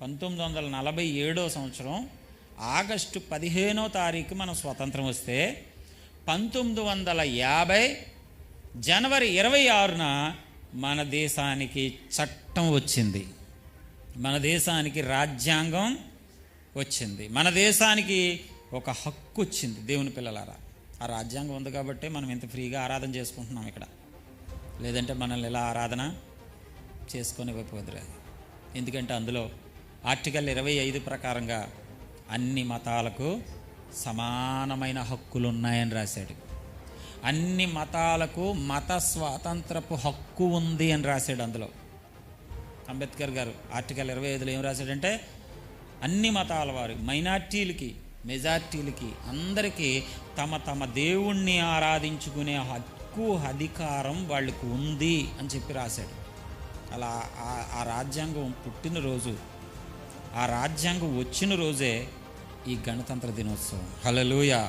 పంతొమ్మిది వందల నలభై ఏడో సంవత్సరం ఆగస్టు పదిహేనో తారీఖు మనం స్వతంత్రం వస్తే పంతొమ్మిది వందల యాభై జనవరి ఇరవై ఆరున మన దేశానికి చట్టం వచ్చింది. మన దేశానికి రాజ్యాంగం వచ్చింది. మన దేశానికి ఒక హక్కు వచ్చింది దేవుని పిల్లలారా. ఆ రాజ్యాంగం ఉంది కాబట్టి మనం ఇంత ఫ్రీగా ఆరాధన చేసుకుంటున్నాం ఇక్కడ. లేదంటే మనల్ని ఇలా ఆరాధన చేసుకొని ఇవ్వకపోదురు ఎందుకంటే అందులో ఆర్టికల్ ఇరవై ఐదు ప్రకారంగా అన్ని మతాలకు సమానమైన హక్కులు ఉన్నాయని రాశాడు. అన్ని మతాలకు మత స్వాతంత్రపు హక్కు ఉంది అని రాశాడు అందులో. అంబేద్కర్ గారు ఆర్టికల్ ఇరవై ఐదులో ఏం రాశాడంటే అన్ని మతాల వారు మైనార్టీలకి మెజార్టీలకి అందరికీ తమ తమ దేవుణ్ణి ఆరాధించుకునే హక్కు అధికారం వాళ్ళకు ఉంది అని చెప్పి రాశాడు. అలా ఆ- ఆ రాజ్యాంగం పుట్టినరోజు ఆ రాజ్యాంగం వచ్చిన రోజే ఈ గణతంత్ర దినోత్సవం. హల్లెలూయా.